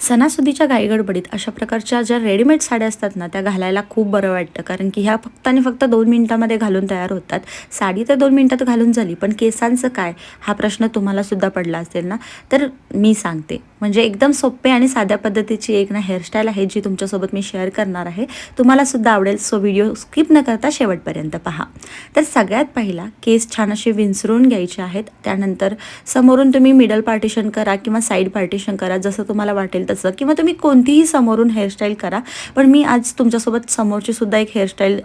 सणासुदीच्या घाईगडबडीत अशा प्रकारच्या ज्या रेडीमेड साड्या असतात ना त्या घालायला खूप बरं वाटतं. कारण की ह्या फक्त आणि फक्त दोन मिनिटामध्ये घालून तयार होतात. साडी तर दोन मिनिटात घालून झाली पण केसांचं काय? हा प्रश्न तुम्हालासुद्धा पडला असेल ना? तर मी सांगते. म्हणजे एकदम सोपे आणि साध्या पद्धतीची एक ना हेअरस्टाईल आहे जी तुमच्यासोबत मी शेअर करणार आहे. तुम्हालासुद्धा आवडेल सो व्हिडिओ स्किप न करता शेवटपर्यंत पहा. तर सगळ्यात पहिला केस छान असे विंचरून घ्यायचे आहेत. त्यानंतर समोरून तुम्ही मिडल पार्टिशन करा किंवा साईड पार्टिशन करा जसं तुम्हाला वाटेल तसं. किंवा तुम्ही कोणतीही समोरून हेअरस्टाईल करा. पण मी आज तुमच्यासोबत समोरची सुद्धा एक हेअरस्टाईल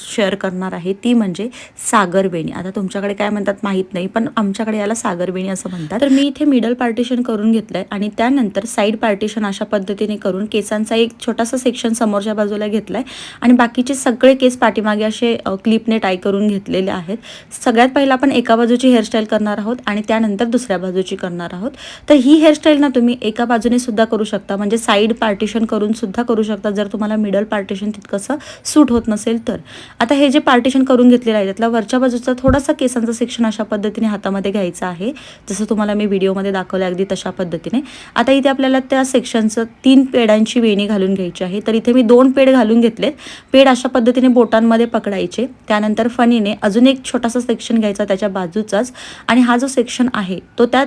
शेअर करणार आहे. ती म्हणजे सागरवेणी आता तुमच्याकडे काय म्हणतात माहीत नाही पण आमच्याकडे याला सागरवेणी असं म्हणतात. तर मी इथे मिडल पार्टिशन करून घेतलंय आणि त्यानंतर साईड पार्टिशन अशा पद्धतीने करून केसांचा एक छोटासा सेक्शन समोरच्या बाजूला घेतलाय. आणि बाकीचे सगळे केस पाठीमागे असे क्लिपने टाय करून घेतलेले आहेत. सगळ्यात पहिला आपण एका बाजूची हेअरस्टाईल करणार आहोत आणि त्यानंतर दुसऱ्या बाजूची करणार आहोत. तर ही हेअरस्टाईल ना तुम्ही एका बाजूने सुद्धा करू शकता. म्हणजे साईड पार्टिशन करून सुद्धा करू शकता. जर तुम्हाला मिडल पार्टिशन तितकंसं सूट होत नसेल तर. आता हे जे पार्टिशन करून घेतलेलं आहे त्यातला वरच्या बाजूचा थोडासा केसांचं सेक्शन अशा पद्धतीने हातामध्ये घ्यायचं आहे. जसं तुम्हाला मी व्हिडिओमध्ये दाखवलं अगदी तशा पद्धतीने. आता इथे आपल्याला त्या सेक्शनचं तीन पेडांची वेणी घालून घ्यायची आहे. तर इथे मी दोन पेड घालून घेतलेत. पेड अशा पद्धतीने बोटांमध्ये पकडायचे. त्यानंतर फणीने अजून एक छोटासा सेक्शन घ्यायचा त्याच्या बाजूचाच. आणि हा जो सेक्शन आहे तो त्यात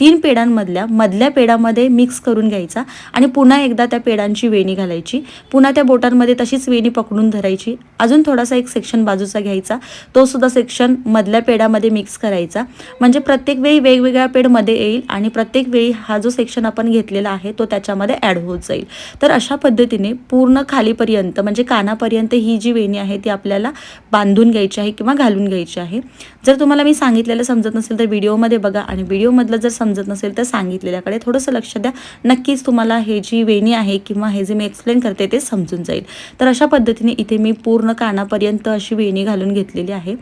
तीन पेड्यांमधल्या मधल्या पेडामध्ये मिक्स करून घ्यायचा आणि पुन्हा एकदा त्या पेडांची वेणी घालायची. पुन्हा त्या बोटांमध्ये तशीच वेणी पकडून धरायची. अजून थोडासा एक सेक्शन बाजूचा घ्यायचा. तो सुद्धा सेक्शन मधल्या पेडामध्ये मिक्स करायचा. म्हणजे प्रत्येक वेळी वेगवेगळ्या पेडमध्ये येईल आणि प्रत्येक वेळी हा जो सेक्शन आपण घेतलेला आहे तो त्याच्यामध्ये ॲड होत जाईल. तर अशा पद्धतीने पूर्ण खालीपर्यंत म्हणजे कानापर्यंत ही जी वेणी आहे ती आपल्याला बांधून घ्यायची आहे किंवा घालून घ्यायची आहे. जर तुम्हाला मी सांगितलेलं समजत नसेल तर व्हिडिओमध्ये बघा आणि व्हिडिओमधलं जर समजत नसेल तर सांगितलेल्याकडे थोडंसं लक्ष द्या. नक्कीच तुम्हाला हे जी वेणी आहे किंवा हे जे मी एक्सप्लेन करते ते समजून जाईल. तर अशा पद्धतीने इथे मी पूर्ण कानापर्यंत अशी वेणी घालून घेतलेली आहे.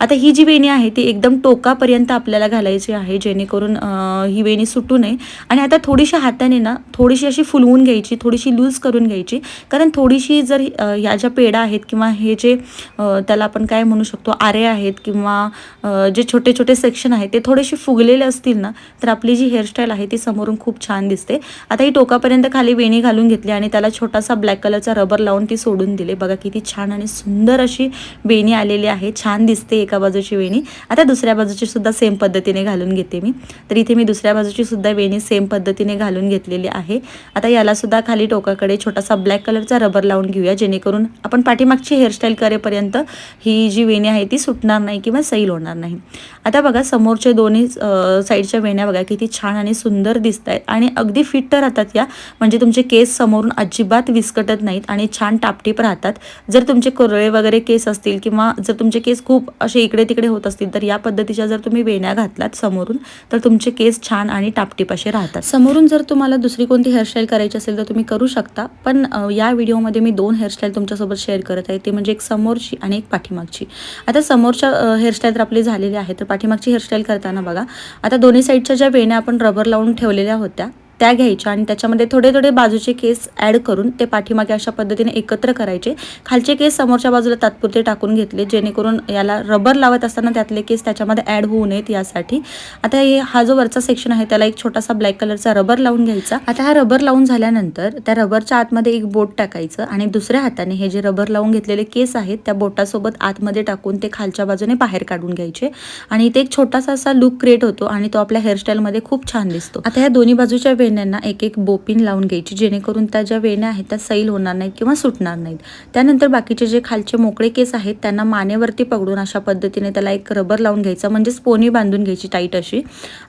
आता ही जी वेणी आहे ती एकदम टोकापर्यंत आपल्याला घालायची आहे जेणेकरून ही वेणी सुटू नये. आणि आता थोडीशी हाताने ना थोडीशी अशी फुलवून घ्यायची थोडीशी लूज करून घ्यायची. कारण थोडीशी जर या ज्या पेढा आहेत किंवा हे जे त्याला आपण काय म्हणू शकतो आरे आहेत किंवा जे छोटे छोटे सेक्शन आहेत ते थोडेसे फुगलेले असतील ना तर आपली जी हेअरस्टाईल आहे ती समोरून खूप छान दिसते. आता ही टोकापर्यंत खाली वेणी घालून घेतली आणि त्याला छोटासा ब्लॅक कलरचा रबर लावून ती सोडून दिले. बघा किती छान आणि सुंदर अशी वेणी आलेली आहे. छान दिसते एका बाजूची वेणी. आता दुसऱ्या बाजूची सुद्धा सेम पद्धतीने घालून घेते मी. तर इथे मी दुसऱ्या बाजूची सुद्धा वेणी सेम पद्धतीने घालून घेतलेली आहे. आता याला सुद्धा खाली टोकाकडे छोटासा ब्लॅक कलरचा रबर लावून घेऊया जेणेकरून आपण पाठीमागची हेअरस्टाईल करेपर्यंत ही जी वेणी आहे ती सुटणार नाही किंवा सैल होणार नाही. आता बघा समोरचे दोन्ही साईडच्या वेण्या बघा किती छान आणि सुंदर दिसत आहेत आणि अगदी फिट्ट राहतात या. म्हणजे तुमचे केस समोरून अजिबात विस्कटत नाहीत आणि छान टापटीप राहतात. जर तुमचे कुरळे वगैरे केस असतील किंवा जर तुमचे केस खूप असे इकडे तिकडे होत असतील तर या पद्धतीच्या जर तुम्ही वेण्या घातलात समोरून तर तुमचे केस छान आणि टापटीप असे राहतात. समोरून जर तुम्हाला दुसरी कोणती हेअरस्टाईल करायची असेल तर तुम्ही करू शकता. पण या व्हिडिओमध्ये मी दोन हेअरस्टाईल तुमच्यासोबत शेअर करत आहे. ते म्हणजे एक समोरची आणि एक पाठीमागची. आता समोरच्या हेअरस्टाईल तर आपली झालेली आहे तर पाठीमागची हेअरस्टाईल करताना बघा. आता दोन्ही साईडच्या ज्या वेण्या आपण रबर लावून ठेवलेल्या होत्या त्या घ्यायच्या आणि त्याच्यामध्ये थोडे थोडे बाजूचे केस ॲड करून ते पाठीमागे अशा पद्धतीने एकत्र करायचे. खालचे केस समोरच्या बाजूला तात्पुरते टाकून घेतले जेणेकरून याला रबर लावत असताना त्यातले केस त्याच्यामध्ये ॲड होऊ नयेत यासाठी. आता हे हा जो वरचा सेक्शन आहे त्याला एक छोटासा ब्लॅक कलरचा रबर लावून घ्यायचा. आता हा रबर लावून झाल्यानंतर त्या रबरच्या आतमध्ये एक बोट टाकायचं आणि दुसऱ्या हाताने हे जे रबर लावून घेतलेले केस आहेत त्या बोटासोबत आतमध्ये टाकून ते खालच्या बाजूने बाहेर काढून घ्यायचे. आणि ते एक छोटासा असा लुक क्रिएट होतो आणि तो आपल्या हेअरस्टाईलमध्ये खूप छान दिसतो. आता ह्या दोन्ही बाजूच्या वेण्यांना एक एक बोपिन लावून घ्यायची जेणेकरून त्या ज्या वेण्या आहेत त्या सैल होणार नाहीत किंवा सुटणार नाहीत. त्यानंतर बाकीचे जे खालचे मोकळे केस आहेत त्यांना मानेवरती पकडून अशा पद्धतीने त्याला एक रबर लावून घ्यायचा म्हणजेच पोनी बांधून घ्यायची टाईट अशी.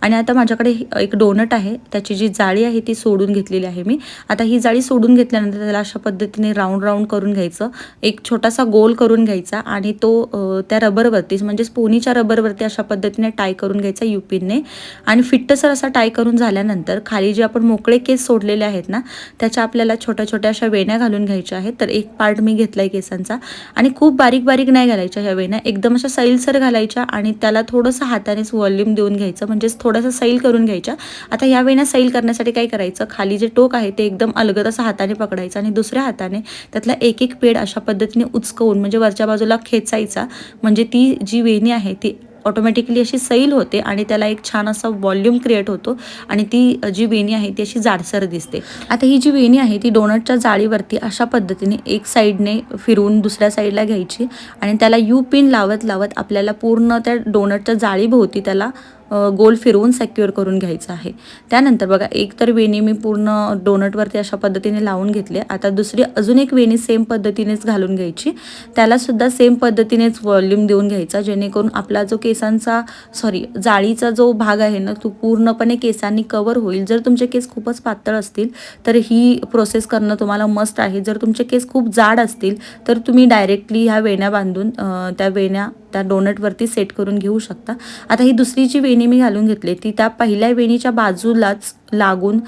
आणि आता माझ्याकडे एक डोनट आहे त्याची जी जाळी आहे ती सोडून घेतलेली आहे मी. आता ही जाळी सोडून घेतल्यानंतर त्याला अशा पद्धतीने राऊंड राऊंड करून घ्यायचं. एक छोटासा गोल करून घ्यायचा आणि तो त्या रबरवरतीच म्हणजेच पोनीच्या रबरवरती अशा पद्धतीने टाय करून घ्यायचा युपिनने आणि फिट्टसर असा टाय करून झाल्यानंतर खाली जे आपण मोकळे केस सोडलेले आहेत ना त्याच्या आपल्याला छोट्या छोट्या अशा वेण्या घालून घ्यायच्या आहेत. तर एक पार्ट मी घेतला आहे केसांचा आणि खूप बारीक बारीक नाही घालायच्या ह्या वेण्या. एकदम अशा सैलसर घालायच्या आणि त्याला थोडंसं हातानेच वॉल्यूम देऊन घ्यायचं म्हणजेच थोडंसं सैल करून घ्यायच्या. आता ह्या वेण्या सैल करण्यासाठी काय करायचं खाली जे टोक आहे ते एकदम अलगद असं हाताने पकडायचं आणि दुसऱ्या हाताने त्यातला एक एक पेड अशा पद्धतीने उचकवून म्हणजे वरच्या बाजूला खेचायचा म्हणजे ती जी वेणी आहे ती ऑटोमॅटिकली अशी सैल होते आणि त्याला एक छान असा वॉल्यूम क्रिएट होतो आणि ती जी वेणी आहे ती अशी जाडसर दिसते. आता ही जी वेणी आहे ती डोनटच्या जाळीवरती अशा पद्धतीने एक साईडने फिरून दुसऱ्या साईडला घ्यायची आणि त्याला यू पिन लावत लावत आपल्याला पूर्ण त्या डोनटच्या जाळीभोवती त्याला गोल फिरवून सेक्युअर करून घ्यायचं आहे. त्यानंतर बघा एक तर वेणी मी पूर्ण डोनटवरती अशा पद्धतीने लावून घेतले आता दुसरी अजून एक वेणी सेम पद्धतीनेच घालून घ्यायची. त्यालासुद्धा सेम पद्धतीनेच व्हॉल्यूम देऊन घ्यायचा जेणेकरून आपला जो केसांचा सॉरी जाळीचा जो भाग आहे ना तो पूर्णपणे केसांनी कवर होईल. जर तुमचे केस खूपच पातळ असतील तर ही प्रोसेस करणं तुम्हाला मस्ट आहे. जर तुमचे केस खूप जाड असतील तर तुम्ही डायरेक्टली ह्या वेण्या बांधून त्या वेण्या त्या डोनटवरती सेट करून घेऊ शकता. आता ही दुसरी जी वेणी मी घालून घेतली ती त्या पहिल्या वेणीच्या बाजूलाच लागून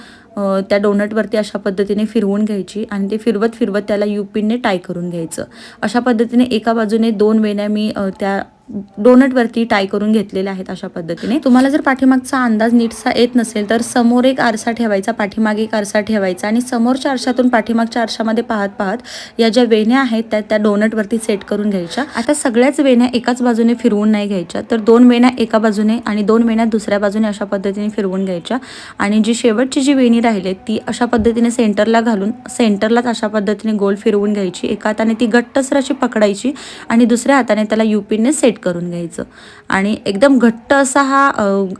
त्या डोनटवरती अशा पद्धतीने फिरवून घ्यायची आणि ते फिरवत फिरवत त्याला युपिनने टाय करून घ्यायचं. अशा पद्धतीने एका बाजूने दोन वेण्या मी त्या डोनटवरती टाय करून घेतलेले आहेत अशा पद्धतीने. तुम्हाला जर पाठीमागचा अंदाज नीटसा येत नसेल तर समोर एक आरसा ठेवायचा पाठीमागे एक आरसा ठेवायचा आणि समोरच्या आरशातून पाठीमागच्या आरशामध्ये पाहत पाहत या ज्या वेण्या आहेत त्या त्या डोनटवरती सेट करून घ्यायच्या. आता सगळ्याच वेण्या एकाच बाजूने फिरवून नाही घ्यायच्या तर दोन वेण्या एका बाजूने आणि दोन वेण्या दुसऱ्या बाजूने अशा पद्धतीने फिरवून घ्यायच्या. आणि जी शेवटची जी वेणी राहिली ती अशा पद्धतीने सेंटरला घालून सेंटरलाच अशा पद्धतीने गोल फिरवून घ्यायची. एका हाताने ती गट्टसराशी अशी पकडायची आणि दुसऱ्या हाताने त्याला युपीने सेट करून घ्यायचं. आणि एकदम घट्ट असा हा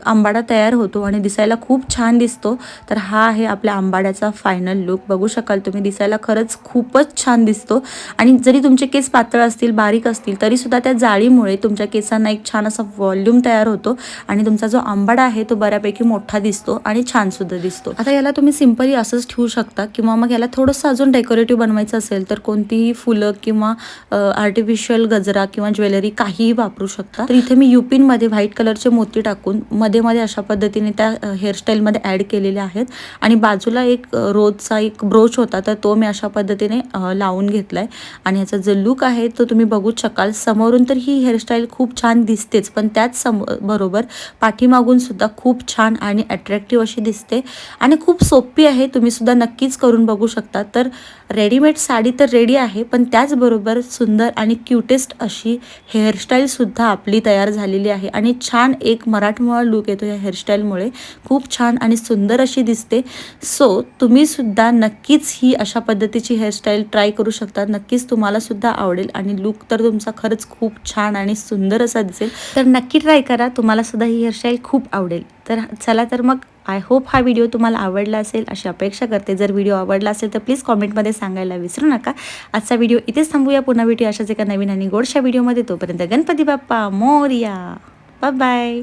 आंबाडा तयार होतो आणि दिसायला खूप छान दिसतो. तर हा आहे आपल्या आंबाड्याचा फायनल लुक बघू शकाल तुम्ही दिसायला खरंच खूपच छान दिसतो. आणि जरी तुमचे केस पातळ असतील बारीक असतील तरीसुद्धा त्या जाळीमुळे तुमच्या केसांना एक छान असा व्हॉल्यूम तयार होतो आणि तुमचा जो आंबाडा आहे तो बऱ्यापैकी मोठा दिसतो आणि छान सुद्धा दिसतो. आता याला तुम्ही सिम्पली असंच ठेवू शकता किंवा मग याला थोडंसं अजून डेकोरेटिव्ह बनवायचं असेल तर कोणतीही फुलं किंवा आर्टिफिशियल गजरा किंवा ज्वेलरी काहीही वापरू शकता. तर इथे मी युपिनमध्ये व्हाईट कलरचे मोती टाकून मध्ये मध्ये अशा पद्धतीने त्या हेअरस्टाईलमध्ये ॲड केलेले आहेत. आणि बाजूला एक रोजचा एक ब्रोच होता तर तो मी अशा पद्धतीने लावून घेतला आहे आणि ह्याचा जो लुक आहे तो तुम्ही बघूच शकाल. समोरून तर ही हेअरस्टाईल खूप छान दिसतेच पण त्याच सम बरोबर पाठीमागून सुद्धा खूप छान आणि अट्रॅक्टिव्ह अशी दिसते. आणि खूप सोपी आहे तुम्ही सुद्धा नक्कीच करून बघू शकता. तर रेडीमेड साडी तर रेडी आहे पण त्याचबरोबर सुंदर आणि क्युटेस्ट अशी हेअरस्टाईल सुद्धा आपली तयार झालेली आहे. आणि छान एक मराठमोळा लुक येतो या हेअरस्टाईलमुळे खूप छान आणि सुंदर अशी दिसते. सो तुम्ही सुद्धा नक्कीच ही अशा पद्धतीची हेअरस्टाईल ट्राय करू शकता. नक्कीच तुम्हाला सुद्धा आवडेल. आणि लुक तर तुमचा खरंच खूप छान आणि सुंदर असा दिसेल. तर नक्की ट्राय करा. तुम्हाला सुद्धा ही हेअरस्टाईल खूप आवडेल. तर चला तर मग आय होप हा व्हिडिओ तुम्हाला आवडला असेल. अशी अपेक्षा करते. जर व्हिडिओ आवडला असेल तर प्लीज कॉमेंटमध्ये सांगायला विसरू नका. आजचा व्हिडिओ इथेच थांबूया. पुन्हा भेटूया अशाच एका नवीन आणि गोडशा व्हिडिओमध्ये तोपर्यंत गणपती बाप्पा मोरया. Bye bye